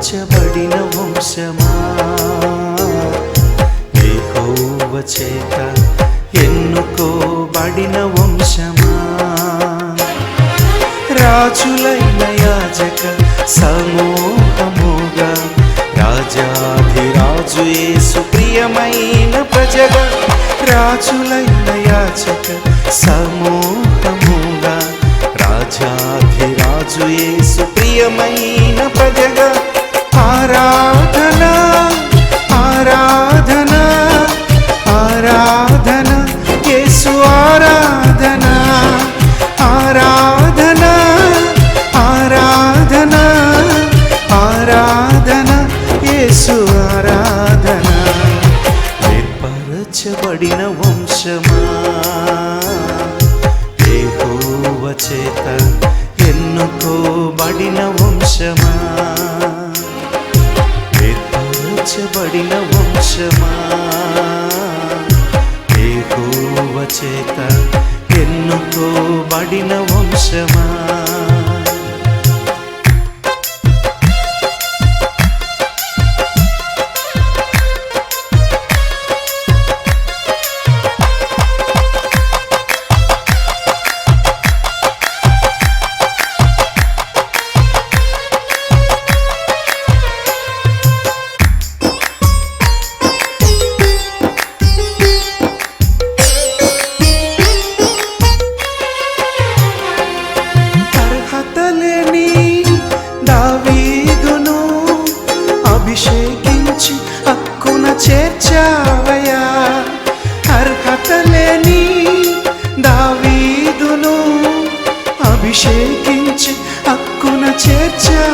మార్చబడిన వంశమా? చేత ఎన్నుకోబడిన వంశమా? రాజులైన యాజక సమూహముగా రాజాధిరాజు ఏ సుప్రియమైన ప్రజగా రాజులైన యాచక సమూహముగా రాజాధిరాజు ఏ సుప్రియమైన ప్రజగా. ఆరాధన ఆరాధన ఆరాధన యేసు ఆరాధన ఆరాధన ఆరాధన ఆరాధన యేసు ఆరాధన. ఏర్పరచబడిన వంశమా? చేత ఎన్నుకోబడిన వంశమా? పడిన వంశమా? యెహోవ చేత ఎన్నుకోబడిన వంశమా? chip chip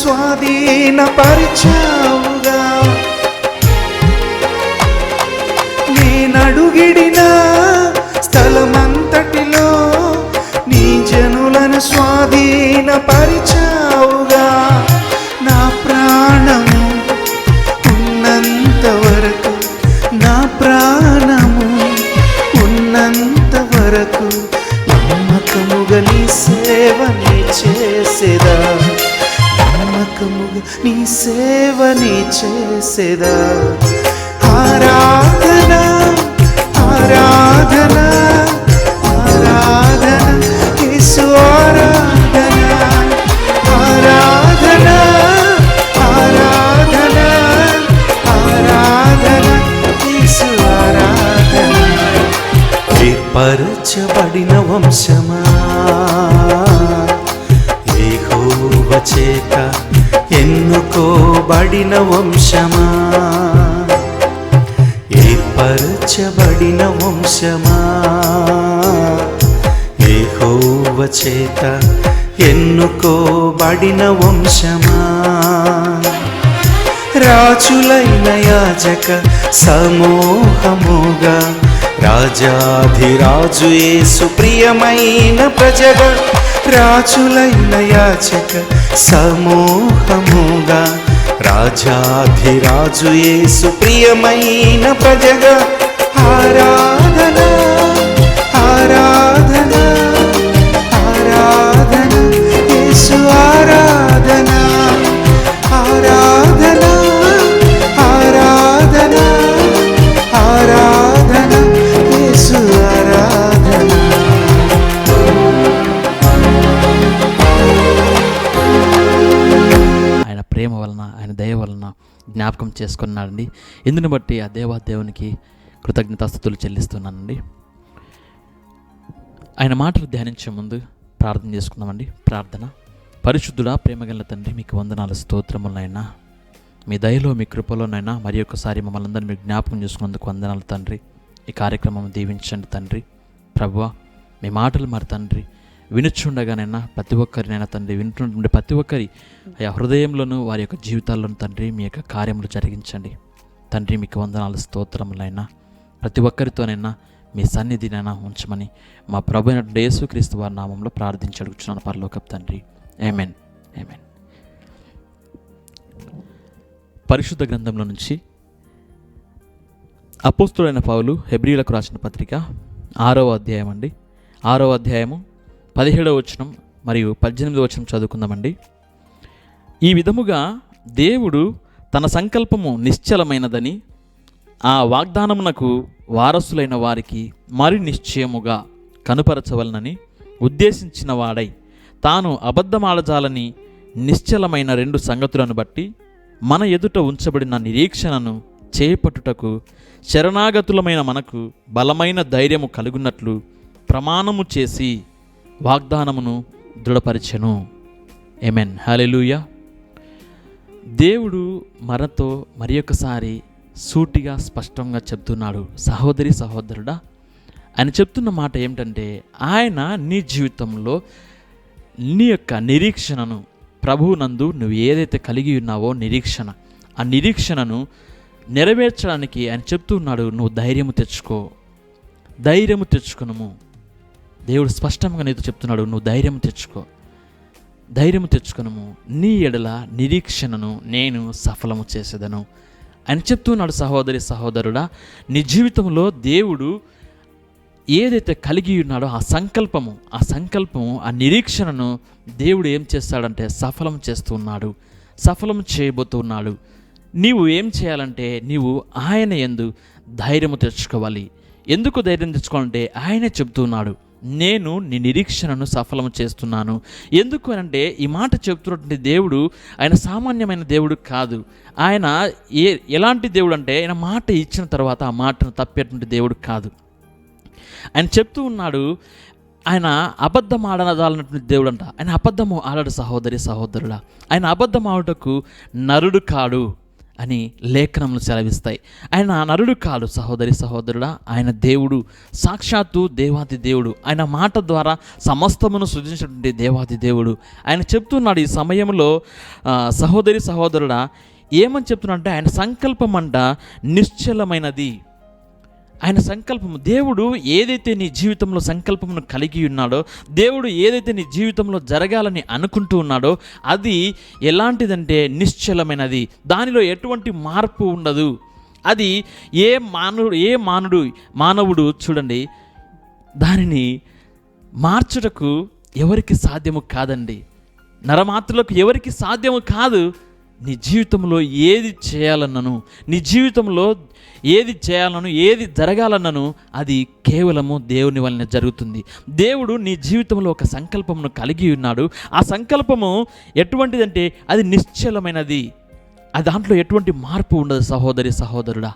స్వాధీనపరిచావుగా. నేనడుగిడిన స్థలమంతటిలో నీ జనులను స్వాధీనపరిచావుగా నీ సేవని చేసేదా? ఆరాధన ఆరాధన ఆరాధన యేసు ఆరాధన ఆరాధన ఆరాధన ఆరాధన యేసు ఆరాధన. ఏర్పరచబడిన వంశమా? చేత ఎన్నుకోబడిన వంశమా? ఏర్పరచబడిన వంశమా? ఏహోవ చేత ఎన్నుకోబడిన వంశమా? రాజులైన యాజక సమూహముగా రాజాధిరాజు యేసు ప్రియమైన ప్రజగా ప్రాచులైన యాచక సమూహముగా రాజాధిరాజు యేసు ప్రియమైన ప్రజగా. ఆరాధన ఆరాధన ఆరాధన యేసు ఆరాధనా. జ్ఞాపకం చేసుకున్నాడండి. ఇందుని బట్టి ఆ దేవా దేవునికి కృతజ్ఞతాస్థుతులు చెల్లిస్తున్నానండి. ఆయన మాటలు ధ్యానించే ముందు ప్రార్థన చేసుకుందామండి. ప్రార్థన. పరిశుద్ధుడా ప్రేమగల తండ్రి మీకు వందనాలు స్తోత్రములైనా మీ దయలో మీ కృపలోనైనా మరి ఒకసారి మమ్మల్ని అందరినీ మీరు జ్ఞాపకం చేసుకున్నందుకు వందనాలు తండ్రి. ఈ కార్యక్రమం దీవించండి తండ్రి. ప్రభువా మీ మాటలు మరి తండ్రి. వినుచుండగానైనా ప్రతి ఒక్కరినైనా తండ్రి వింటుండే ప్రతి ఒక్కరి ఆ హృదయంలోనూ వారి యొక్క జీవితాల్లోనూ తండ్రి మీ యొక్క కార్యములు జరిగించండి. తండ్రి మీకు వందనాలు స్తోత్రములైనా ప్రతి ఒక్కరితోనైనా మీ సన్నిధినైనా ఉంచమని మా ప్రభు అయినటువంటి యేసుక్రీస్తు వారి నామంలో ప్రార్థించి అడుగుచున్నాను. పరలోకపు తండ్రి. ఏమెన్ ఏమెన్ పరిశుద్ధ గ్రంథంలో నుంచి అపోస్తుడైన పౌలు హెబ్రిలకు రాసిన పత్రిక ఆరవ అధ్యాయం అండి ఆరవ అధ్యాయము పదిహేడవ వచనం మరియు పద్దెనిమిదవ వచనం చదువుకుందామండి. ఈ విధముగా దేవుడు తన సంకల్పము నిశ్చలమైనదని ఆ వాగ్దానమునకు వారసులైన వారికి మరి నిశ్చయముగా కనుపరచవలనని ఉద్దేశించిన వాడై తాను అబద్ధమాడజాలని నిశ్చలమైన రెండు సంగతులను బట్టి మన ఎదుట ఉంచబడిన నిరీక్షణను చేపట్టుటకు శరణాగతులమైన మనకు బలమైన ధైర్యము కలుగున్నట్లు ప్రమాణము చేసి వాగ్దానమును దృఢపరిచెను. ఎమెన్ హాలెలూయ దేవుడు మనతో మరి ఒకసారి సూటిగా స్పష్టంగా చెప్తున్నాడు. సహోదరి సహోదరుడా ఆయన చెప్తున్న మాట ఏమిటంటే ఆయన నీ జీవితంలో నీ యొక్క నిరీక్షణను ప్రభువునందు నువ్వు ఏదైతే కలిగి ఉన్నావో నిరీక్షణ ఆ నిరీక్షణను నెరవేర్చడానికి ఆయన చెప్తున్నాడు. నువ్వు ధైర్యము తెచ్చుకో. ధైర్యము తెచ్చుకునము. దేవుడు స్పష్టంగా నీతో చెప్తున్నాడు నువ్వు ధైర్యం తెచ్చుకో. ధైర్యము తెచ్చుకునము. నీ ఎడల నిరీక్షణను నేను సఫలము చేసేదను. అని చెప్తున్నాడు సహోదరి సహోదరుడా నీ జీవితంలో దేవుడు ఏదైతే కలిగి ఉన్నాడో ఆ సంకల్పము ఆ సంకల్పము ఆ నిరీక్షణను దేవుడు ఏం చేస్తాడంటే సఫలం చేస్తున్నాడు సఫలం చేయబోతున్నాడు. నీవు ఏం చేయాలంటే నీవు ఆయన ఎందు ధైర్యము తెచ్చుకోవాలి. ఎందుకు ధైర్యం తెచ్చుకోవాలంటే ఆయనే చెబుతున్నాడు నేను నీ నిరీక్షణను సఫలం చేస్తున్నాను. ఎందుకు అంటే ఈ మాట చెప్తున్నటువంటి దేవుడు ఆయన సామాన్యమైన దేవుడు కాదు. ఆయన ఏ ఎలాంటి దేవుడు అంటే ఆయన మాట ఇచ్చిన తర్వాత ఆ మాటను తప్పేటువంటి దేవుడు కాదు. ఆయన చెప్తూ ఉన్నాడు ఆయన అబద్ధం ఆడనదాలన్నటువంటి దేవుడు అంట ఆయన అబద్ధము ఆడడు సహోదరి సహోదరుడా. ఆయన అబద్ధం ఆడుటకు నరుడు కాడు. అని లేఖనములు సెలవిస్తాయి. ఆయన నరుడు కాదు సహోదరి సహోదరుడా. ఆయన దేవుడు సాక్షాత్తు దేవాది దేవుడు. ఆయన మాట ద్వారా సమస్తమును సృజించినటువంటి దేవాది దేవుడు. ఆయన చెప్తున్నాడు ఈ సమయంలో సహోదరి సహోదరుడా ఏమని చెప్తున్నాడంటే ఆయన సంకల్పం అంట నిశ్చలమైనది. ఆయన సంకల్పము. దేవుడు ఏదైతే నీ జీవితంలో సంకల్పమును కలిగి ఉన్నాడో దేవుడు ఏదైతే నీ జీవితంలో జరగాలని అనుకుంటూ ఉన్నాడో అది ఎలాంటిదంటే నిశ్చలమైనది. దానిలో ఎటువంటి మార్పు ఉండదు. అది ఏ మానవుడు ఏ మానవుడు మానవుడు చూడండి దానిని మార్చుటకు ఎవరికి సాధ్యము కాదండి. నరమాత్రులకు ఎవరికి సాధ్యము కాదు. నీ జీవితంలో ఏది చేయాలన్నను నీ జీవితంలో ఏది చేయాలను ఏది జరగాలన్నను అది కేవలము దేవుని వలన జరుగుతుంది. దేవుడు నీ జీవితంలో ఒక సంకల్పమును కలిగి ఉన్నాడు. ఆ సంకల్పము ఎటువంటిదంటే అది నిశ్చలమైనది. ఆ దాంట్లో ఎటువంటి మార్పు ఉండదు సహోదరి సహోదరుడా.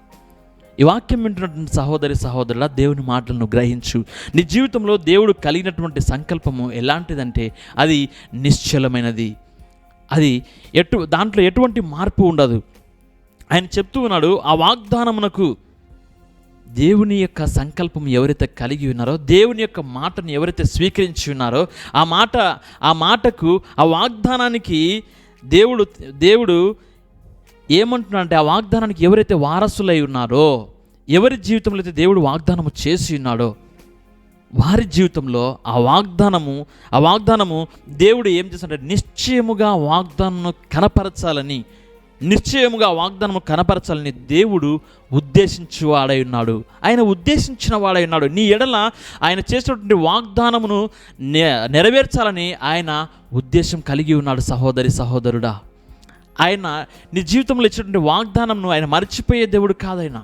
ఈ వాక్యం వింటున్నటువంటి సహోదరి సహోదరుల దేవుని మాటలను గ్రహించు. నీ జీవితంలో దేవుడు కలిగినటువంటి సంకల్పము ఎలాంటిదంటే అది నిశ్చలమైనది. అది ఎటు దాంట్లో ఎటువంటి మార్పు ఉండదు. ఆయన చెప్తూ ఉన్నాడు ఆ వాగ్దానమునకు దేవుని యొక్క సంకల్పం ఎవరైతే కలిగి ఉన్నారో దేవుని యొక్క మాటను ఎవరైతే స్వీకరించి ఉన్నారో ఆ మాట ఆ మాటకు ఆ వాగ్దానానికి దేవుడు దేవుడు ఏమంటున్నాడంటే ఆ వాగ్దానానికి ఎవరైతే వారసులై ఉన్నారో ఎవరి జీవితంలో అయితే దేవుడు వాగ్దానము చేసి ఉన్నాడో వారి జీవితంలో ఆ వాగ్దానము ఆ వాగ్దానము దేవుడు ఏం చేస్తాడంటే నిశ్చయముగా వాగ్దానము కనపరచాలని నిశ్చయముగా వాగ్దానము కనపరచాలని దేవుడు ఉద్దేశించువాడై ఉన్నాడు. ఆయన ఉద్దేశించిన వాడై ఉన్నాడు. నీ ఎడల ఆయన చేసినటువంటి వాగ్దానమును నె నెరవేర్చాలని ఆయన ఉద్దేశం కలిగి ఉన్నాడు సహోదరి సహోదరుడా. ఆయన నీ జీవితంలో ఇచ్చినటువంటి వాగ్దానంను ఆయన మర్చిపోయే దేవుడు కాదైనా.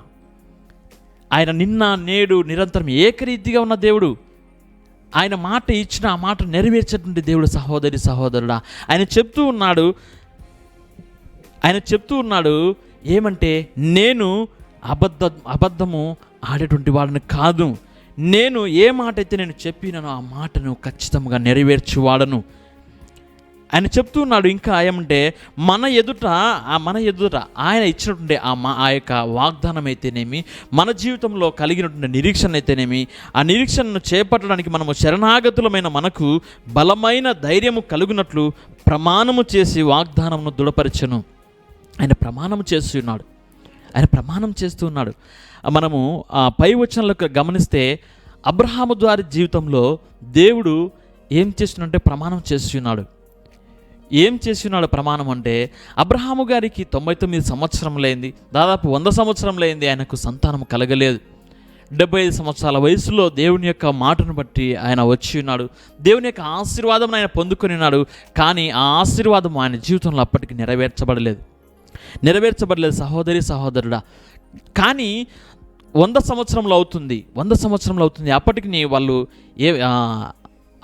ఆయన నిన్న నేడు నిరంతరం ఏకరీతిగా ఉన్న దేవుడు. ఆయన మాట ఇచ్చిన ఆ మాట నెరవేర్చేటువంటి దేవుడు సహోదరి సహోదరుడా. ఆయన చెప్తూ ఉన్నాడు. ఆయన చెప్తూ ఉన్నాడు ఏమంటే నేను అబద్ధ అబద్ధము ఆడేటువంటి వాడిని కాదు. నేను ఏ మాట అయితే నేను చెప్పినానో ఆ మాటను ఖచ్చితంగా నెరవేర్చేవాడను. ఆయన చెప్తూ ఉన్నాడు ఇంకా ఏమంటే మన ఎదుట ఆ మన ఎదుట ఆయన ఇచ్చినటువంటి ఆ మా ఆ యొక్క వాగ్దానం అయితేనేమి మన జీవితంలో కలిగినటువంటి నిరీక్షణ అయితేనేమి ఆ నిరీక్షణను చేపట్టడానికి మనము శరణాగతులమైన మనకు బలమైన ధైర్యము కలుగునట్లు ప్రమాణము చేసి వాగ్దానమును దృఢపరచను. ఆయన ప్రమాణం చేస్తున్నాడు ఆయన ప్రమాణం చేస్తూ ఉన్నాడు. మనము ఆ పై వచనంలో గమనిస్తే అబ్రహాము ద్వారి జీవితంలో దేవుడు ఏం చేస్తున్నంటే ప్రమాణం చేస్తున్నాడు ఏం చేస్తున్నాడు ప్రమాణం అంటే అబ్రహాము గారికి తొంభై తొమ్మిది సంవత్సరంలైంది దాదాపు వంద సంవత్సరంలైంది ఆయనకు సంతానం కలగలేదు. డెబ్బై ఐదు సంవత్సరాల వయసులో దేవుని యొక్క మాటను బట్టి ఆయన వచ్చి ఉన్నాడు. దేవుని యొక్క ఆశీర్వాదం ఆయన పొందుకొని ఉన్నాడు. కానీ ఆ ఆశీర్వాదం ఆయన జీవితంలో అప్పటికి నెరవేర్చబడలేదు. నెరవేర్చబడలేదు సహోదరి సహోదరుడా. కానీ వంద సంవత్సరంలో అవుతుంది వంద సంవత్సరంలో అవుతుంది. అప్పటికి వాళ్ళు ఏ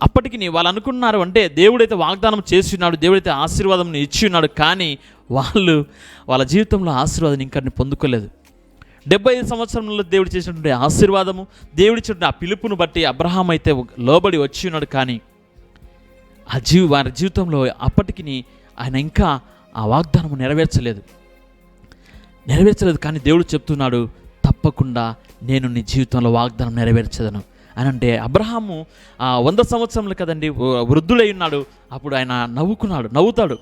అప్పటికి వాళ్ళు అనుకున్నారు అంటే దేవుడైతే వాగ్దానం చేసి ఉన్నాడు దేవుడైతే ఆశీర్వాదం ఇచ్చి ఉన్నాడు కానీ వాళ్ళు వాళ్ళ జీవితంలో ఆశీర్వాదం ఇంకా పొందుకోలేదు. డెబ్బై ఐదు సంవత్సరంలో దేవుడు చేసినటువంటి ఆశీర్వాదము దేవుడిచ్చినటువంటి ఆ పిలుపును బట్టి అబ్రహాం అయితే లోబడి వచ్చి ఉన్నాడు కానీ ఆ జీవి వారి జీవితంలో అప్పటికి ఆయన ఇంకా ఆ వాగ్దానము నెరవేర్చలేదు. నెరవేర్చలేదు కానీ దేవుడు చెప్తున్నాడు తప్పకుండా నేను నీ జీవితంలో వాగ్దానం నెరవేర్చదను. అని అంటే అబ్రహాము ఆ వంద సంవత్సరంలో కదండి వృద్ధులై ఉన్నాడు. అప్పుడు ఆయన నవ్వుకున్నాడు నవ్వుతాడు.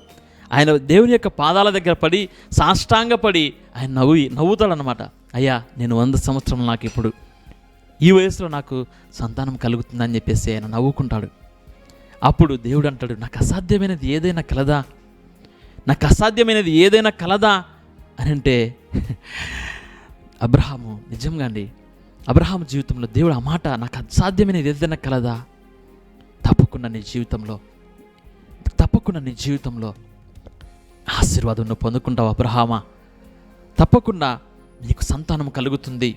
ఆయన దేవుని యొక్క పాదాల దగ్గర పడి సాష్టాంగపడి ఆయన నవ్వి నవ్వుతాడు అనమాట అయ్యా నేను వంద సంవత్సరం నాకు ఇప్పుడు ఈ వయసులో నాకు సంతానం కలుగుతుందని చెప్పేసి ఆయన నవ్వుకుంటాడు. అప్పుడు దేవుడు అంటాడు నాకు అసాధ్యమైనది ఏదైనా కలదా? నాకు అసాధ్యమైనది ఏదైనా కలదా? అని అంటే అబ్రహాము నిజంగా అండి అబ్రహాము జీవితంలో దేవుడు ఆ మాట నాకు అసాధ్యమైనది ఏదైనా కలదా? తప్పకుండా నీ జీవితంలో తప్పకుండా నీ జీవితంలో ఆశీర్వాదం నువ్వు పొందుకుంటావు అబ్రహామా. తప్పకుండా నీకు సంతానం కలుగుతుంది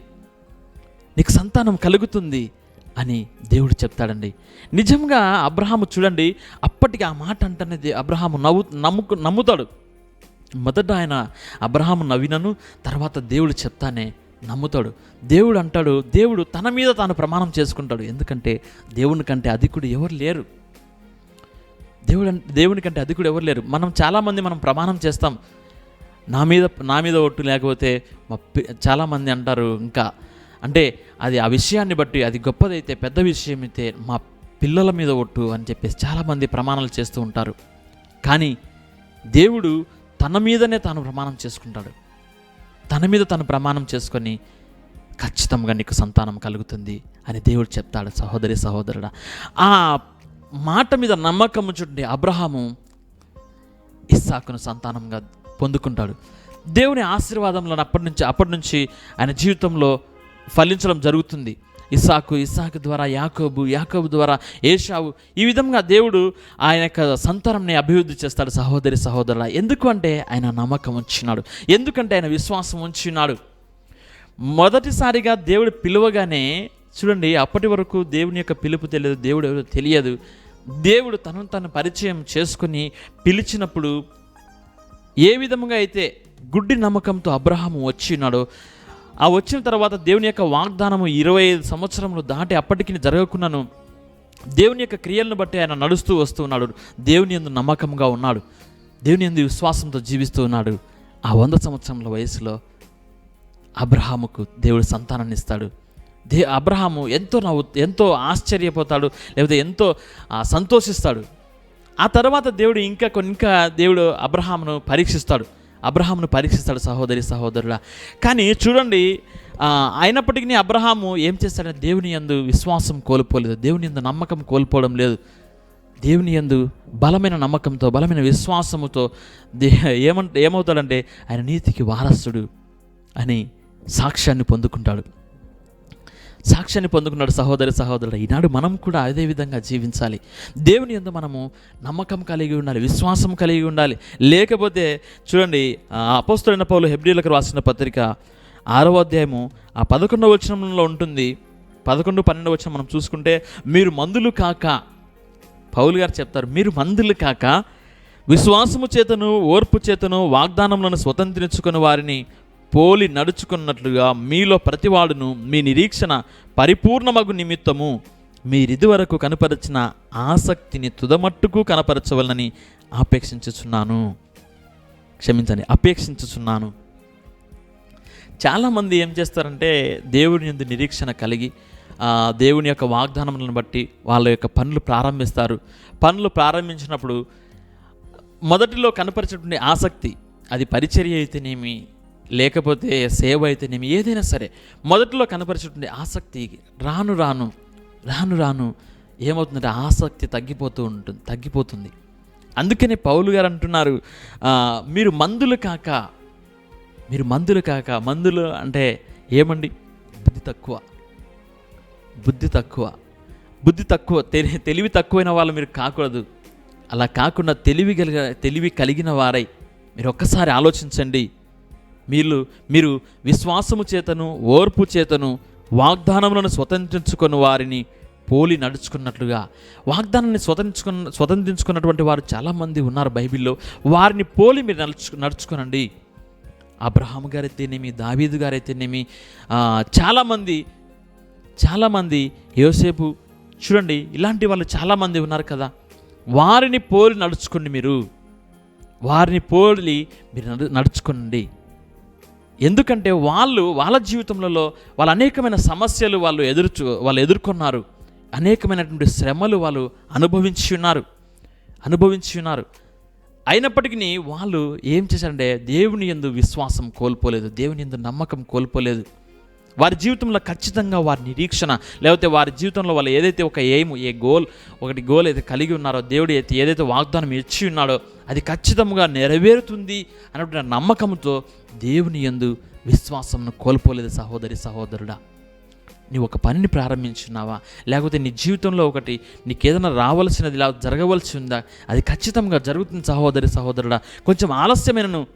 నీకు సంతానం కలుగుతుంది అని దేవుడు చెప్తాడండి. నిజంగా అబ్రహాము చూడండి అప్పటికి ఆ మాట అంటనేది అబ్రహాము నవ్వు నమ్ముకు నమ్ముతాడు. మొదట ఆయన అబ్రహాము నవ్వినను తర్వాత దేవుడు చెప్తానే నమ్ముతాడు. దేవుడు అంటాడు దేవుడు తన మీద తాను ప్రమాణం చేసుకుంటాడు. ఎందుకంటే దేవుని కంటే అధికుడు ఎవరు లేరు. దేవుడు దేవుని కంటే అధికుడు ఎవరు లేరు. మనం చాలామంది మనం ప్రమాణం చేస్తాం. నా మీద నా మీద ఒట్టు లేకపోతే మా పి- చాలామంది అంటారు ఇంకా అంటే అది ఆ విషయాన్ని బట్టి అది గొప్పదైతే పెద్ద విషయం అయితే మా పిల్లల మీద ఒట్టు అని చెప్పేసి చాలామంది ప్రమాణాలు చేస్తూ ఉంటారు. కానీ దేవుడు తన మీదనే తాను ప్రమాణం చేసుకుంటాడు. తన మీద తను ప్రమాణం చేసుకొని ఖచ్చితంగా నీకు సంతానం కలుగుతుంది అని దేవుడు చెప్తాడు సహోదరి సహోదరుడా. ఆ మాట మీద నమ్మకం చూడండి అబ్రహాము ఇస్సాకును సంతానంగా పొందుకుంటాడు. దేవుని ఆశీర్వాదంలో అప్పటి నుంచి అప్పటి నుంచి ఆయన జీవితంలో ఫలించడం జరుగుతుంది. ఇసాకు ఇసాకు ద్వారా యాకోబు యాకోబు ద్వారా ఏషావు. ఈ విధంగా దేవుడు ఆయన యొక్క సంతానంని అభివృద్ధి చేస్తాడు సహోదరి సహోదరుల ఎందుకు అంటే ఆయన నమ్మకం ఉంచినాడు ఎందుకంటే ఆయన విశ్వాసం ఉంచినాడు మొదటిసారిగా దేవుడు పిలువగానే చూడండి అప్పటి వరకు దేవుని యొక్క పిలుపు తెలియదు దేవుడు ఎవరు తెలియదు. దేవుడు తనను తను పరిచయం చేసుకుని పిలిచినప్పుడు ఏ విధముగా అయితే గుడ్డి నమ్మకంతో అబ్రహాము వచ్చినాడో ఆ వచ్చిన తర్వాత దేవుని యొక్క వాగ్దానము ఇరవై ఐదు సంవత్సరములు దాటి అప్పటికి జరగకున్నాను. దేవుని యొక్క క్రియలను బట్టి ఆయన నడుస్తూ వస్తూ ఉన్నాడు. దేవుని ఎందు నమ్మకంగా ఉన్నాడు. దేవుని ఎందు విశ్వాసంతో జీవిస్తూ ఉన్నాడు. ఆ వంద సంవత్సరముల వయసులో అబ్రహాముకు దేవుడు సంతానాన్ని ఇస్తాడు. దే అబ్రహాము ఎంతో నవ్వు ఎంతో ఆశ్చర్యపోతాడు లేకపోతే ఎంతో సంతోషిస్తాడు. ఆ తర్వాత దేవుడు ఇంకా కొన్ని ఇంకా దేవుడు అబ్రహామును పరీక్షిస్తాడు. అబ్రహామును పరీక్షిస్తాడు సహోదరి సహోదరుడా. కానీ చూడండి అయినప్పటికీ అబ్రహాము ఏం చేస్తాడంటే దేవుని యందు విశ్వాసం కోల్పోలేదు దేవుని యందు నమ్మకం కోల్పోవడం లేదు. దేవుని యందు బలమైన నమ్మకంతో బలమైన విశ్వాసముతో దే ఏమంట ఏమవుతాడంటే ఆయన నీతికి వారసుడు అని సాక్ష్యాన్ని పొందుకుంటాడు. సాక్ష్యాన్ని పొందుకున్నాడు సహోదరి సహోదరుడు ఈనాడు మనం కూడా అదే విధంగా జీవించాలి. దేవుని ఎందు మనము నమ్మకం కలిగి ఉండాలి విశ్వాసం కలిగి ఉండాలి. లేకపోతే చూడండి అపోస్తుడైన పౌలు హెబ్రిలకు రాసిన పత్రిక ఆరవ అధ్యాయము ఆ పదకొండవ వచనంలో ఉంటుంది. పదకొండు పన్నెండు వచనం మనం చూసుకుంటే మీరు మందులు కాక పౌలు గారు చెప్తారు మీరు మందులు కాక విశ్వాసము చేతను ఓర్పు చేతను వాగ్దానములను స్వతంత్రించుకుని వారిని పోలి నడుచుకున్నట్లుగా మీలో ప్రతివాడును మీ నిరీక్షణ పరిపూర్ణమగు నిమిత్తము మీరిదివరకు కనపరిచిన ఆసక్తిని తుదమట్టుకు కనపరచవలనని ఆపేక్షించుచున్నాను. క్షమించండి అపేక్షించుచున్నాను. చాలామంది ఏం చేస్తారంటే దేవుని యందు నిరీక్షణ కలిగి దేవుని యొక్క వాగ్దానములను బట్టి వాళ్ళ యొక్క పనులు ప్రారంభిస్తారు. పనులు ప్రారంభించినప్పుడు మొదటిలో కనపరిచేటువంటి ఆసక్తి అది పరిచర్య అయితేనేమి లేకపోతే సేవ అయితేనేమి ఏదైనా సరే మొదట్లో కనపరిచేటువంటి ఆసక్తి రాను రాను రాను రాను ఏమవుతుందంటే ఆసక్తి తగ్గిపోతూ ఉంటుంది తగ్గిపోతుంది. అందుకనే పౌలు గారు అంటున్నారు మీరు మందులు కాక మీరు మందులు కాక మందులు అంటే ఏమండి? బుద్ధి తక్కువ బుద్ధి తక్కువ బుద్ధి తక్కువ తెలి తెలివి తక్కువైన వాళ్ళు మీరు కాకూడదు. అలా కాకుండా తెలివి కలిగ తెలివి కలిగిన వారై మీరు ఒక్కసారి ఆలోచించండి. మీరు మీరు విశ్వాసము చేతను ఓర్పు చేతను వాగ్దానములను స్వతంత్రించుకొని వారిని పోలి నడుచుకున్నట్లుగా. వాగ్దానాన్ని స్వతంత్రించుకున్న స్వతంత్రించుకున్నటువంటి వారు చాలామంది ఉన్నారు బైబిల్లో. వారిని పోలి మీరు నడుచు నడుచుకోనండి. అబ్రహాం గారైతేనేమి దావీదు గారైతేనేమి చాలామంది చాలామంది యోసేపు చూడండి ఇలాంటి వాళ్ళు చాలామంది ఉన్నారు కదా. వారిని పోలి నడుచుకోండి మీరు. వారిని పోలి మీరు నడు నడుచుకోండి ఎందుకంటే వాళ్ళు వాళ్ళ జీవితంలో వాళ్ళు అనేకమైన సమస్యలు వాళ్ళు ఎదుర్చు వాళ్ళు ఎదుర్కొన్నారు. అనేకమైనటువంటి శ్రమలు వాళ్ళు అనుభవించి ఉన్నారు. అనుభవించి ఉన్నారు. అయినప్పటికీ వాళ్ళు ఏం చేశారంటే దేవుని యందు విశ్వాసం కోల్పోలేదు. దేవుని ఎందు నమ్మకం కోల్పోలేదు. వారి జీవితంలో ఖచ్చితంగా వారి నిరీక్షణ లేకపోతే వారి జీవితంలో వాళ్ళు ఏదైతే ఒక ఎయిమ్ ఏ గోల్ ఒకటి గోల్ అయితే కలిగి ఉన్నారో దేవుడు అయితే ఏదైతే వాగ్దానం ఇచ్చి ఉన్నాడో అది ఖచ్చితంగా నెరవేరుతుంది అన్నటువంటి నమ్మకంతో దేవుని యందు విశ్వాసంను కోల్పోలేదు సహోదరి సహోదరుడా. నీవు ఒక పనిని ప్రారంభించున్నావా? లేకపోతే నీ జీవితంలో ఒకటి నీకేదైనా రావాల్సినది ఇలా జరగవలసి ఉందా? అది ఖచ్చితంగా జరుగుతుంది సహోదరి సహోదరుడా. కొంచెం ఆలస్యమైనను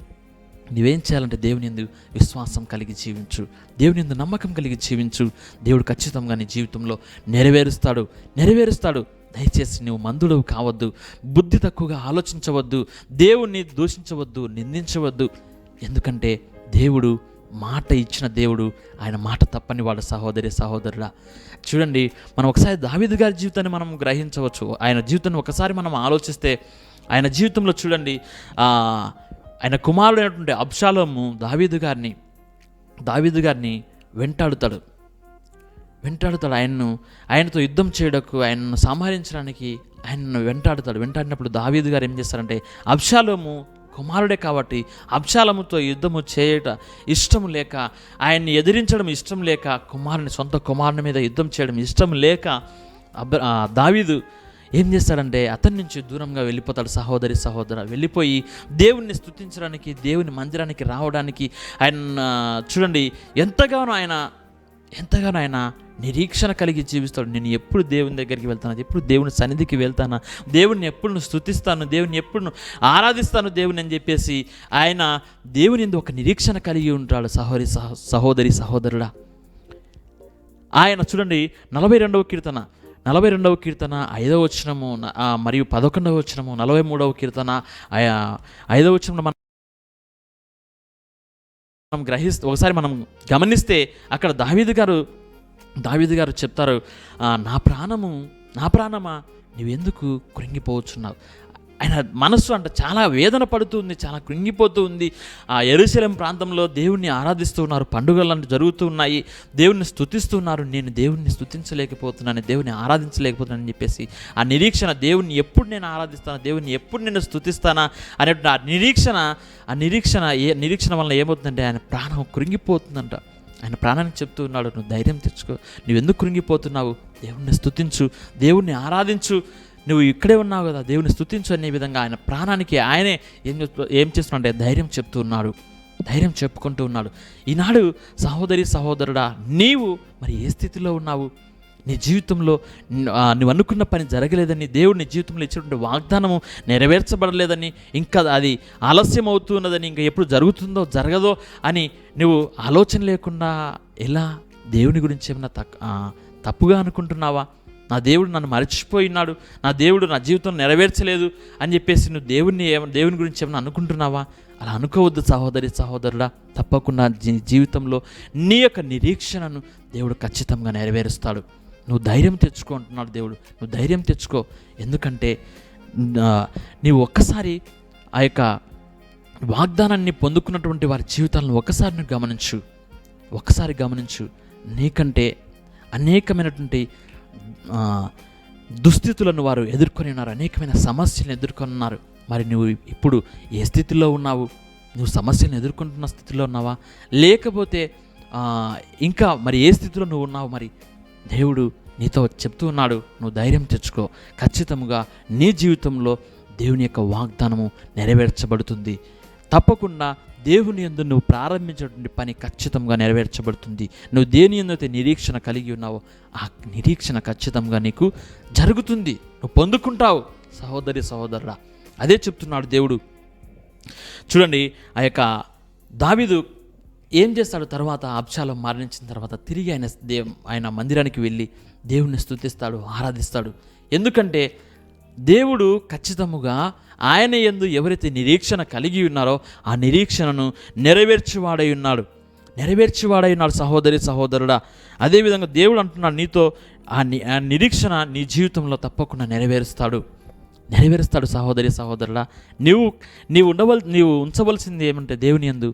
నువ్వేం చేయాలంటే దేవుని ఎందు విశ్వాసం కలిగి జీవించు. దేవుని ఎందు నమ్మకం కలిగి జీవించు. దేవుడు ఖచ్చితంగా నీ జీవితంలో నెరవేరుస్తాడు. నెరవేరుస్తాడు. దయచేసి నువ్వు మందుడవు కావద్దు. బుద్ధి తక్కువగా ఆలోచించవద్దు. దేవుణ్ణి దూషించవద్దు. నిందించవద్దు. ఎందుకంటే దేవుడు మాట ఇచ్చిన దేవుడు. ఆయన మాట తప్పని వాడు సహోదరి సహోదరుడా. చూడండి మనం ఒకసారి దావిదు గారి జీవితాన్ని మనం గ్రహించవచ్చు. ఆయన జీవితాన్ని ఒకసారి మనం ఆలోచిస్తే ఆయన జీవితంలో చూడండి ఆయన కుమారుడైనటువంటి అబ్షాలోము దావీదు గారిని దావీదు గారిని వెంటాడుతాడు. వెంటాడుతాడు. ఆయన్ను ఆయనతో యుద్ధం చేయడకు ఆయనను సంహరించడానికి ఆయనను వెంటాడుతాడు. వెంటాడినప్పుడు దావీదు గారు ఏం చేస్తారంటే అబ్షాలోము కుమారుడే కాబట్టి అబ్షాలముతో యుద్ధము చేయట ఇష్టం లేక ఆయన్ని ఎదిరించడం ఇష్టం లేక కుమారుని సొంత కుమారుని మీద యుద్ధం చేయడం ఇష్టం లేక అబ్ దావీదు ఏం చేస్తాడంటే అతని నుంచి దూరంగా వెళ్ళిపోతాడు సహోదరి సహోదర. వెళ్ళిపోయి దేవుణ్ణి స్థుతించడానికి దేవుని మందిరానికి రావడానికి ఆయన చూడండి ఎంతగానో ఆయన ఎంతగానో ఆయన నిరీక్షణ కలిగి జీవిస్తాడు. నేను ఎప్పుడు దేవుని దగ్గరికి వెళ్తాను ఎప్పుడు దేవుని సన్నిధికి వెళ్తానా దేవుని ఎప్పుడు నువ్వు స్థుతిస్తాను దేవుని ఎప్పుడు ఆరాధిస్తాను దేవుని అని చెప్పేసి ఆయన దేవుని ఎందు ఒక నిరీక్షణ కలిగి ఉంటాడు సహోదరి సహ సహోదరి సహోదరుడా. ఆయన చూడండి నలభై రెండవ కీర్తన. నలభై రెండవ కీర్తన ఐదవ వచనము మరియు పదకొండవ వచనము నలభై మూడవ కీర్తన ఐదవ వచనంలో మనం మనం గ్రహిస్తే ఒకసారి మనం గమనిస్తే అక్కడ దావీదు గారు దావీదు గారు చెప్తారు నా ప్రాణము నా ప్రాణమా? నువ్వెందుకు కృంగిపోవచ్చున్నావు? ఆయన మనస్సు అంటే చాలా వేదన పడుతుంది చాలా కృంగిపోతూ ఉంది ఆ ఎరుశలం ప్రాంతంలో దేవుణ్ణి ఆరాధిస్తూ ఉన్నారు పండుగలు అంటే జరుగుతూ ఉన్నాయి దేవుణ్ణి స్థుతిస్తున్నారు నేను దేవుణ్ణి స్తుతించలేకపోతున్నాను దేవుని అని చెప్పేసి ఆ నిరీక్షణ దేవుణ్ణి ఎప్పుడు నేను ఆరాధిస్తాను దేవుణ్ణి ఎప్పుడు నేను స్థుతిస్తానా అనేటువంటి ఆ నిరీక్షణ ఆ నిరీక్షణ ఏ నిరీక్షణ వల్ల ఏమవుతుందంటే ఆయన ప్రాణం కృంగిపోతుందంట. ఆయన ప్రాణానికి చెప్తూ ఉన్నాడు నువ్వు ధైర్యం తెచ్చుకో. నువ్వు ఎందుకు కృంగిపోతున్నావు? దేవుణ్ణి స్తుతించు దేవుణ్ణి ఆరాధించు. నువ్వు ఇక్కడే ఉన్నావు కదా దేవుని స్థుతించు అనే విధంగా ఆయన ప్రాణానికి ఆయనే ఏం ఏం చేస్తున్నాడంటే ధైర్యం చెప్తూ ఉన్నాడు. ధైర్యం చెప్పుకుంటూ ఉన్నాడు. ఈనాడు సహోదరి సహోదరుడా నీవు మరి ఏ స్థితిలో ఉన్నావు? నీ జీవితంలో నువ్వు అనుకున్న పని జరగలేదని దేవుడు నీ జీవితంలో ఇచ్చినటువంటి వాగ్దానము నెరవేర్చబడలేదని ఇంకా అది ఆలస్యం అవుతున్నదని ఇంకా ఎప్పుడు జరుగుతుందో జరగదో అని నువ్వు ఆలోచన లేకుండా ఎలా దేవుని గురించి ఏమైనా తక్ తప్పుగా అనుకుంటున్నావా? నా దేవుడు నన్ను మర్చిపోయినాడు నా దేవుడు నా జీవితం నెరవేర్చలేదు అని చెప్పేసి నువ్వు దేవుడిని దేవుని గురించి ఏమైనా అనుకుంటున్నావా? అలా అనుకోవద్దు సహోదరి సహోదరుడా. తప్పకుండా జీ జీవితంలో నీ యొక్క నిరీక్షణను దేవుడు ఖచ్చితంగా నెరవేరుస్తాడు. నువ్వు ధైర్యం తెచ్చుకో అంటున్నాడు దేవుడు. నువ్వు ధైర్యం తెచ్చుకో. ఎందుకంటే నీవు ఒక్కసారి ఆ యొక్క వాగ్దానాన్ని పొందుకున్నటువంటి వారి జీవితాలను ఒకసారి నువ్వు గమనించు. ఒక్కసారి గమనించు. నీకంటే అనేకమైనటువంటి దుస్థితులను వారు ఎదుర్కొని ఉన్నారు అనేకమైన సమస్యలను ఎదుర్కొని ఉన్నారు మరి నువ్వు ఇప్పుడు ఏ స్థితిలో ఉన్నావు? నువ్వు సమస్యలను ఎదుర్కొంటున్న స్థితిలో ఉన్నావా? లేకపోతే ఇంకా మరి ఏ స్థితిలో నువ్వు ఉన్నావు? మరి దేవుడు నీతో చెప్తూ ఉన్నాడు నువ్వు ధైర్యం తెచ్చుకో. ఖచ్చితంగా నీ జీవితంలో దేవుని యొక్క వాగ్దానము నెరవేర్చబడుతుంది. తప్పకుండా దేవుని ఎందు నువ్వు ప్రారంభించినటువంటి పని ఖచ్చితంగా నెరవేర్చబడుతుంది. నువ్వు దేని ఎందైతే నిరీక్షణ కలిగి ఉన్నావో ఆ నిరీక్షణ ఖచ్చితంగా నీకు జరుగుతుంది. నువ్వు పొందుకుంటావు. సహోదరి సహోదరుడా అదే చెప్తున్నాడు దేవుడు. చూడండి ఆ యొక్క దావిదు ఏం చేస్తాడు? తర్వాత అబ్షాలం మరణించిన తర్వాత తిరిగి ఆయన దేవ్ ఆయన మందిరానికి వెళ్ళి దేవుణ్ణి స్తుతిస్తాడు ఆరాధిస్తాడు. ఎందుకంటే దేవుడు ఖచ్చితముగా ఆయన యందు ఎవరైతే నిరీక్షణ కలిగి ఉన్నారో ఆ నిరీక్షణను నెరవేర్చువాడై ఉన్నాడు. నెరవేర్చేవాడై ఉన్నాడు సహోదరి సహోదరుడా. అదేవిధంగా దేవుడు అంటున్నాడు నీతో ఆ నిరీక్షణ నీ జీవితంలో తప్పకుండా నెరవేరుస్తాడు. నెరవేరుస్తాడు సహోదరి సహోదరుడా. నీవు నీవు ఉండవల్ నీవు ఉంచవలసింది ఏమంటే దేవుని యందు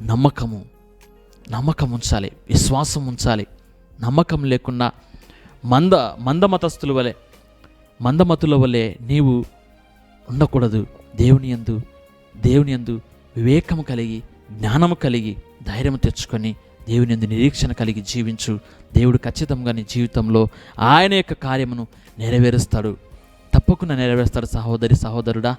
నమ్మకము. నమ్మకం ఉంచాలి విశ్వాసం ఉంచాలి. నమ్మకం లేకుండా మంద మందమతస్తులు వలె మందమతుల వలె నీవు ఉండకూడదు. దేవుని యందు దేవుని యందు వివేకము కలిగి జ్ఞానము కలిగి ధైర్యం తెచ్చుకొని దేవుని యందు నిరీక్షణ కలిగి జీవించు. దేవుడు ఖచ్చితంగా నీ జీవితంలో ఆయన యొక్క కార్యమును నెరవేరుస్తాడు. తప్పకుండా నెరవేరుస్తాడు సహోదరి సహోదరుడా.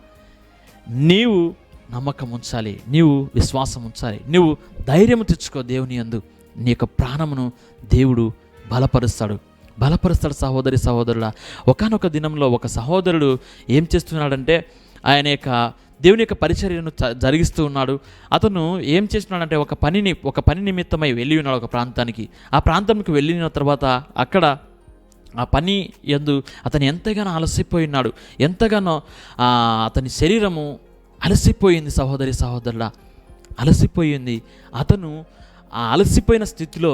నీవు నమ్మకం ఉంచాలి నీవు విశ్వాసం ఉంచాలి నీవు ధైర్యం తెచ్చుకో దేవుని యందు. నీ యొక్క ప్రాణమును దేవుడు బలపరుస్తాడు. బలపరుస్తాడు సహోదరి సహోదరుల ఒకనొక దినంలో ఒక సహోదరుడు ఏం చేస్తున్నాడంటే ఆయన యొక్క దేవుని యొక్క పరిచర్యను జరిగిస్తూ ఉన్నాడు. అతను ఏం చేస్తున్నాడంటే ఒక పనిని ఒక పని నిమిత్తమై వెళ్ళి ఉన్నాడు ఒక ప్రాంతానికి. ఆ ప్రాంతంకి వెళ్ళిన తర్వాత అక్కడ ఆ పని ఎందు అతను ఎంతగానో అలసిపోయినాడు ఎంతగానో అతని శరీరము అలసిపోయింది సహోదరి సహోదరుల అలసిపోయింది అతను ఆ అలసిపోయిన స్థితిలో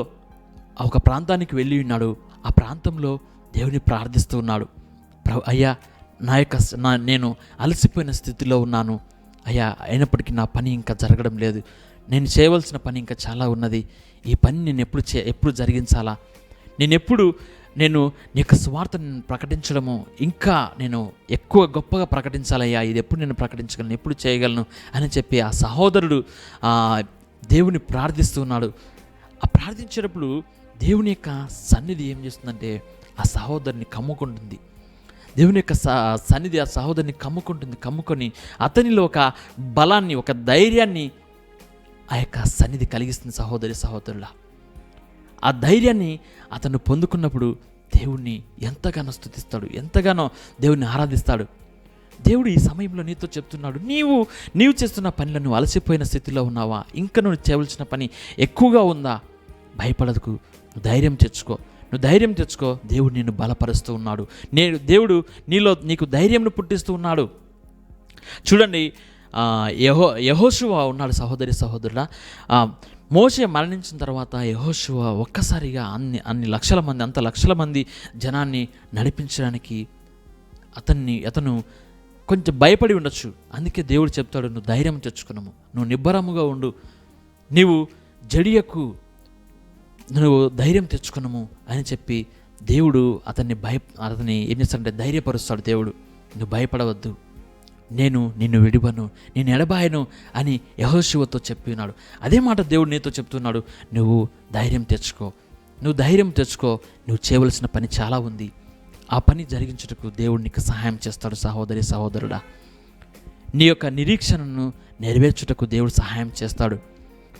ఒక ప్రాంతానికి వెళ్ళి ఉన్నాడు. ఆ ప్రాంతంలో దేవుని ప్రార్థిస్తూ ఉన్నాడు. అయ్యా నా యొక్క నా నేను అలసిపోయిన స్థితిలో ఉన్నాను. అయ్యా అయినప్పటికీ నా పని ఇంకా జరగడం లేదు. నేను చేయవలసిన పని ఇంకా చాలా ఉన్నది. ఈ పని నేను ఎప్పుడు చే ఎప్పుడు జరిగించాలా? నేను ఎప్పుడు నేను నీ యొక్క స్వార్థను ప్రకటించడము ఇంకా నేను ఎక్కువ గొప్పగా ప్రకటించాలయ్యా. ఇది ఎప్పుడు నేను ప్రకటించగలను ఎప్పుడు చేయగలను అని చెప్పి ఆ సహోదరుడు దేవుని ప్రార్థిస్తున్నాడు ఆ ప్రార్థించేటప్పుడు దేవుని యొక్క సన్నిధి ఏం చేస్తుందంటే ఆ సహోదరుని కమ్ముకుంటుంది. దేవుని యొక్క స సన్నిధి ఆ సహోదరుని కమ్ముకుంటుంది. కమ్ముకొని అతనిలో ఒక బలాన్ని ఒక ధైర్యాన్ని ఆ యొక్క సన్నిధి కలిగిస్తుంది సహోదరి సహోదరుల. ఆ ధైర్యాన్ని అతను పొందుకున్నప్పుడు దేవుణ్ణి ఎంతగానో స్థుతిస్తాడు ఎంతగానో దేవుణ్ణి ఆరాధిస్తాడు. దేవుడు ఈ సమయంలో నీతో చెప్తున్నాడు నీవు నీవు చేస్తున్న పనులను అలసిపోయిన స్థితిలో ఉన్నావా? ఇంకా నువ్వు చేయవలసిన పని ఎక్కువగా ఉందా? భయపడదుకు ధైర్యం తెచ్చుకో. నువ్వు ధైర్యం తెచ్చుకో. దేవుడు నిన్ను బలపరుస్తూ ఉన్నాడు. నేను దేవుడు నీలో నీకు ధైర్యంను పుట్టిస్తూ ఉన్నాడు. చూడండి యహో యహోశువా ఉన్నాడు సహోదరి సహోదరుడా. మోసే మరణించిన తర్వాత యహోశువ ఒక్కసారిగా అన్ని అన్ని లక్షల మంది అంత లక్షల మంది జనాన్ని నడిపించడానికి అతన్ని అతను కొంచెం భయపడి ఉండొచ్చు. అందుకే దేవుడు చెప్తాడు నువ్వు ధైర్యం తెచ్చుకున్నాము నువ్వు నిబ్బరముగా ఉండు. నీవు జడియకు నువ్వు ధైర్యం తెచ్చుకున్నాము అని చెప్పి దేవుడు అతన్ని భయ అతన్ని ఏం చేస్తాడంటే ధైర్యపరుస్తాడు దేవుడు. నువ్వు భయపడవద్దు. నేను నిన్ను విడివను నేను ఎడబాయను అని యహోశివతో చెప్పి ఉన్నాడు. అదే మాట దేవుడు నీతో చెప్తున్నాడు. నువ్వు ధైర్యం తెచ్చుకో. నువ్వు ధైర్యం తెచ్చుకో. నువ్వు చేయవలసిన పని చాలా ఉంది. ఆ పని జరిగించుటకు దేవుడు నీకు సహాయం చేస్తాడు సహోదరి సహోదరుడా. నీ యొక్క నిరీక్షణను నెరవేర్చుటకు దేవుడు సహాయం చేస్తాడు.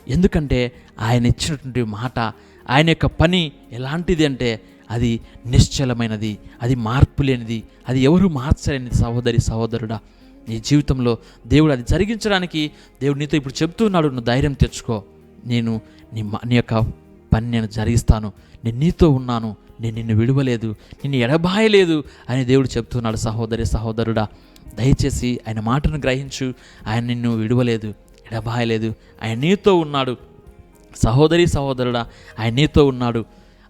ఎందుకంటే ఆయన ఇచ్చినటువంటి మాట ఆయన యొక్క పని ఎలాంటిది అంటే అది నిశ్చలమైనది అది మార్పు లేనిది అది ఎవరు మార్చలేనిది సహోదరి సహోదరుడా. నీ జీవితంలో దేవుడు అది జరిగించడానికి దేవుడు నీతో ఇప్పుడు చెప్తున్నాడు నువ్వు ధైర్యం తెచ్చుకో. నేను నీ మా నీ యొక్క పని నేను జరిగిస్తాను. నేను నీతో ఉన్నాను. నేను నిన్ను విడవలేదు. నిన్ను ఎడబాయలేదు. అని దేవుడు చెప్తున్నాడు సహోదరి సహోదరుడా దయచేసి ఆయన మాటను గ్రహించు. ఆయన నిన్ను విడవలేదు ఎడబాయలేదు. ఆయన నీతో ఉన్నాడు. సహోదరి సహోదరుడా ఆయన నీతో ఉన్నాడు.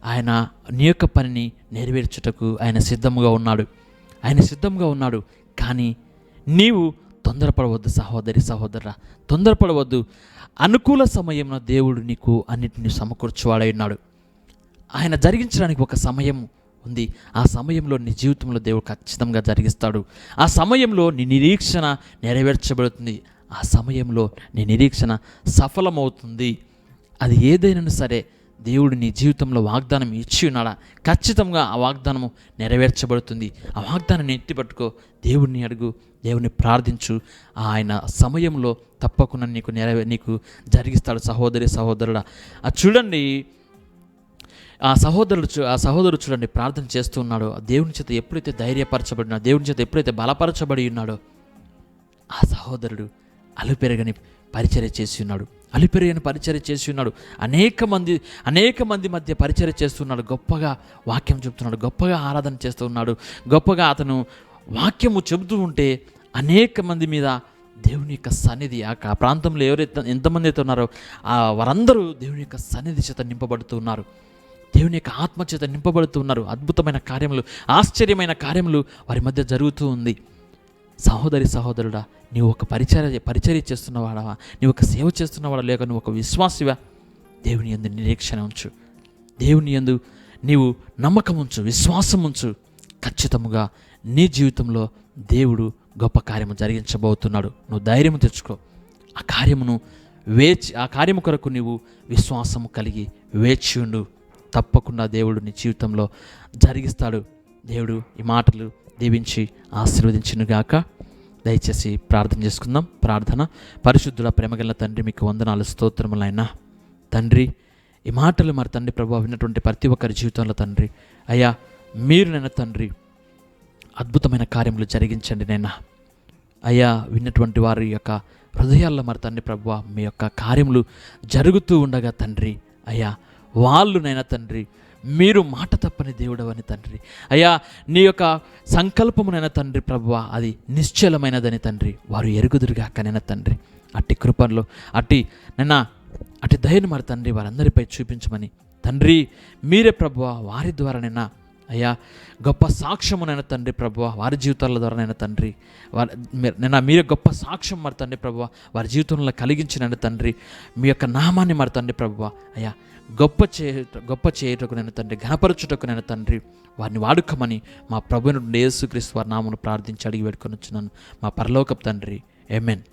ఆయన నీ యొక్క పనిని నెరవేర్చుటకు ఆయన సిద్ధంగా ఉన్నాడు. ఆయన సిద్ధంగా ఉన్నాడు కానీ నీవు తొందరపడవద్దు సహోదరి సహోదరా తొందరపడవద్దు. అనుకూల సమయంలో దేవుడు నీకు అన్నిటిని సమకూర్చువాడై ఉన్నాడు. ఆయన జరిగించడానికి ఒక సమయం ఉంది. ఆ సమయంలో నీ జీవితంలో దేవుడు ఖచ్చితంగా జరిగిస్తాడు. ఆ సమయంలో నీ నిరీక్షణ నెరవేర్చబడుతుంది. ఆ సమయంలో నీ నిరీక్షణ సఫలమవుతుంది. అది ఏదైనా సరే దేవుడు నీ జీవితంలో వాగ్దానం ఇచ్చి ఉన్నాడా? ఖచ్చితంగా ఆ వాగ్దానము నెరవేర్చబడుతుంది. ఆ వాగ్దానాన్ని ఎత్తిపట్టుకో దేవుడిని అడుగు. దేవుని ప్రార్థించు. ఆయన సమయంలో తప్పకుండా నీకు నెరవే నీకు జరిగిస్తాడు సహోదరి సహోదరుడా. ఆ చూడండి ఆ సహోదరుడు చూ- ఆ సహోదరుడు చూడండి ప్రార్థన చేస్తూ ఉన్నాడో. దేవుని చేత ఎప్పుడైతే ధైర్యపరచబడినా దేవుని చేత ఎప్పుడైతే బలపరచబడి ఉన్నాడో ఆ సహోదరుడు అలుపెరగని పరిచర్య చేసి ఉన్నాడు. అలిపెరియను పరిచర్య చేసి ఉన్నాడు. అనేక మంది అనేక మంది మధ్య పరిచర్య చేస్తున్నాడు గొప్పగా వాక్యం చెబుతున్నాడు గొప్పగా ఆరాధన చేస్తూ ఉన్నాడు. గొప్పగా అతను వాక్యము చెబుతూ ఉంటే అనేక మంది మీద దేవుని యొక్క సన్నిధి ఆ ప్రాంతంలో ఎవరైతే ఎంతమంది అయితే ఉన్నారో ఆ వారందరూ దేవుని యొక్క సన్నిధి చేత నింపబడుతూ ఉన్నారు. దేవుని యొక్క ఆత్మ చేత నింపబడుతూ ఉన్నారు. అద్భుతమైన కార్యములు ఆశ్చర్యమైన కార్యములు వారి మధ్య జరుగుతూ ఉంది. సహోదరి సహోదరుడా నీవు ఒక పరిచర్య పరిచర్య చేస్తున్నవాడవా? నీవు ఒక సేవ చేస్తున్నవాడా లేక నువ్వు ఒక విశ్వాసివా? దేవుని ఎందు నిరీక్షణ ఉంచు. దేవుని ఎందు నీవు నమ్మకం ఉంచు విశ్వాసం ఉంచు. ఖచ్చితముగా నీ జీవితంలో దేవుడు గొప్ప కార్యము జరిగించబోతున్నాడు. నువ్వు ధైర్యం తెచ్చుకో. ఆ కార్యమును వేచి ఆ కార్యము కొరకు నీవు విశ్వాసము కలిగి వేచి ఉండు. తప్పకుండా దేవుడు నీ జీవితంలో జరిగిస్తాడు. దేవుడు ఈ మాటలు దీవించి ఆశీర్వదించినగాక దయచేసి ప్రార్థన చేసుకుందాం. ప్రార్థన. పరిశుద్ధుల ప్రేమగల తండ్రి మీకు వందనాలు స్తోత్రములైనా తండ్రి ఈ మాటలు మరి తండ్రి ప్రభావ విన్నటువంటి ప్రతి ఒక్కరి జీవితంలో తండ్రి. అయ్యా మీరు నేను తండ్రి అద్భుతమైన కార్యములు జరిగించండి నైనా అయ్యా విన్నటువంటి వారి యొక్క హృదయాల్లో మరి తండ్రి ప్రభువ మీ యొక్క కార్యములు జరుగుతూ ఉండగా తండ్రి. అయ్యా వాళ్ళు నైనా తండ్రి మీరు మాట తప్పని దేవుడవని తండ్రి. అయ్యా నీ యొక్క సంకల్పమునైనా తండ్రి ప్రభువ అది నిశ్చలమైనదని తండ్రి. వారు ఎరుగుదురుగాకనైనా తండ్రి. అట్టి కృపల్లో అట్టి నిన్న అట్టి దయను మరి తండ్రి వారందరిపై చూపించమని. తండ్రి మీరే ప్రభువ వారి ద్వారానైనా అయ్యా గొప్ప సాక్ష్యమునైనా తండ్రి ప్రభువ వారి జీవితాల ద్వారానైనా తండ్రి. వారి మీరు- నిన్న మీరే గొప్ప సాక్ష్యం మరి తండ్రి ప్రభువ వారి జీవితంలో కలిగించిన తండ్రి. మీ యొక్క నామాన్ని మరి తండ్రి ప్రభువ అయ్యా గొప్ప చే గొప్ప చేయుటకు నేను తండ్రి ఘనపరచుటకు నేను తండ్రి వారిని వాడుకోమని మా ప్రభుని యేసుక్రీస్తు వారి నామను ప్రార్థించి అడిగి పెట్టుకొని వచ్చినాను మా పరలోకపు తండ్రి ఎమెన్